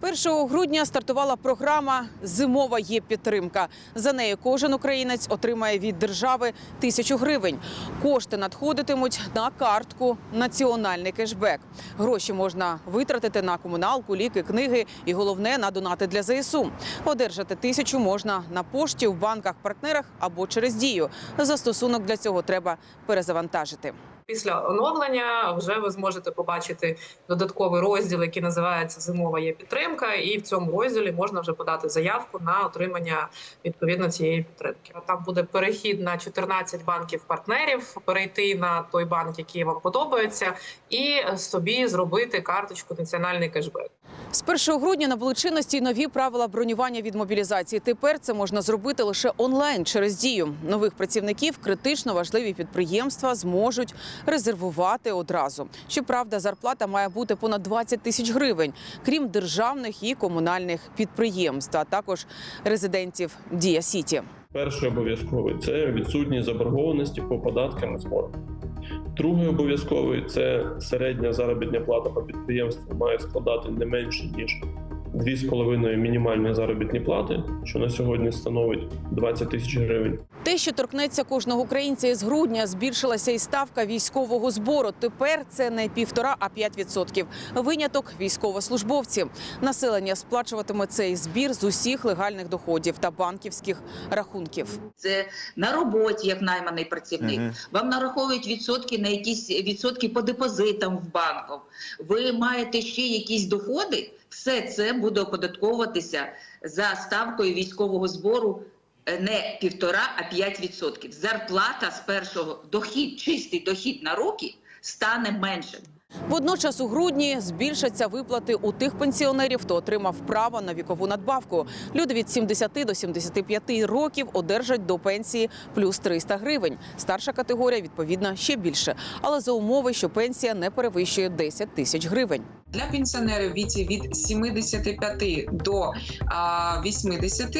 1 грудня стартувала програма Зимова є підтримка. За нею кожен українець отримає від держави тисячу гривень. Кошти надходитимуть на картку Національний кешбек. Гроші можна витратити на комуналку, ліки, книги і головне на донати для ЗСУ. Одержати тисячу можна на пошті, в банках, партнерах або через дію. Застосунок для цього треба перезавантажити. Після оновлення вже ви зможете побачити додатковий розділ, який називається Зимова є підтримка, і в цьому розділі можна вже подати заявку на отримання відповідно цієї підтримки. Там буде перехід на 14 банків партнерів, перейти на той банк, який вам подобається, і собі зробити карточку національний кешбек. З 1 грудня набули чинності нові правила бронювання від мобілізації. Тепер це можна зробити лише онлайн через дію. Нових працівників критично важливі підприємства зможуть резервувати одразу. Щоправда, зарплата має бути понад 20 тисяч гривень, крім державних і комунальних підприємств, а також резидентів Дія Сіті. Перший обов'язковий це відсутність заборгованості по податкам і зборам. Другий обов'язковий це середня заробітна плата по підприємству має складати не менше ніж 2,5 мінімальної заробітні плати, що на сьогодні становить 20 тисяч гривень. Те, що торкнеться кожного українця із грудня, збільшилася і ставка військового збору. Тепер це не півтора, а 5%. Виняток військовослужбовці. Населення сплачуватиме цей збір з усіх легальних доходів та банківських рахунків. це на роботі як найманий працівник. Вам нараховують відсотки на якісь відсотки по депозитам в банку. Ви маєте ще якісь доходи. Все це буде оподатковуватися за ставкою військового збору е, не півтора, а 5%. Зарплата з першого дохід, чистий дохід на руки стане меншим. Водночас у грудні збільшаться виплати у тих пенсіонерів, хто отримав право на вікову надбавку. Люди від 70 до 75 років одержать до пенсії плюс 300 гривень. Старша категорія відповідно ще більше, але за умови, що пенсія не перевищує 10 тисяч гривень. Для пенсіонерів віці від 75 до а, 80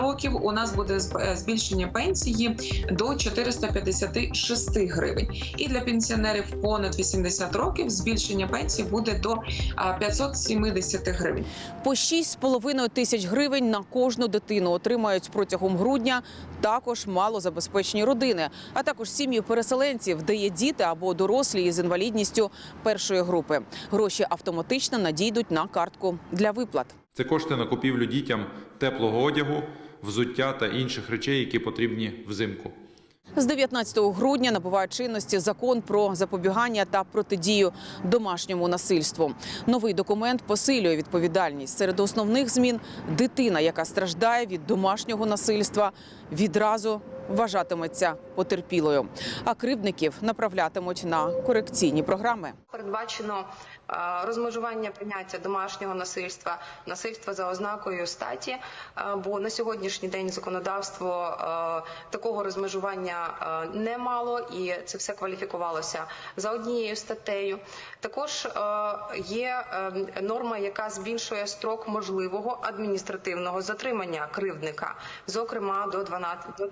років у нас буде е, збільшення пенсії до 456 гривень. І для пенсіонерів понад 80 років збільшення пенсії буде до а, 570 гривень. По 6,5 тисяч гривень на кожну дитину отримають протягом грудня також малозабезпечені родини, а також сім'ї переселенців, де є діти або дорослі із інвалідністю першої групи. Гроші автоматично надійдуть на картку для виплат. Це кошти на купівлю дітям теплого одягу, взуття та інших речей, які потрібні взимку. З 19 грудня набуває чинності закон про запобігання та протидію домашньому насильству. Новий документ посилює відповідальність. Серед основних змін дитина, яка страждає від домашнього насильства, відразу вважатиметься потерпілою. А кривдників направлятимуть на корекційні програми. передбачено е, розмежування поняття домашнього насильства, насильства за ознакою статі. е, Бо на сьогоднішній день законодавство е, такого розмежування не мало, і це все кваліфікувалося за однією статтею. Також є норма, яка збільшує строк можливого адміністративного затримання кривдника, зокрема до 12, до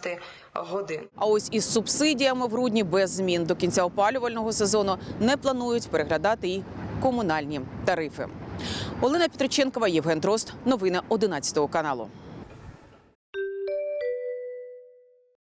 12 годин. А ось із субсидіями в грудні без змін до кінця опалювального сезону не планують переглядати і комунальні тарифи. Олена Петриченкова, Євген Дрозд. Новини 11 каналу.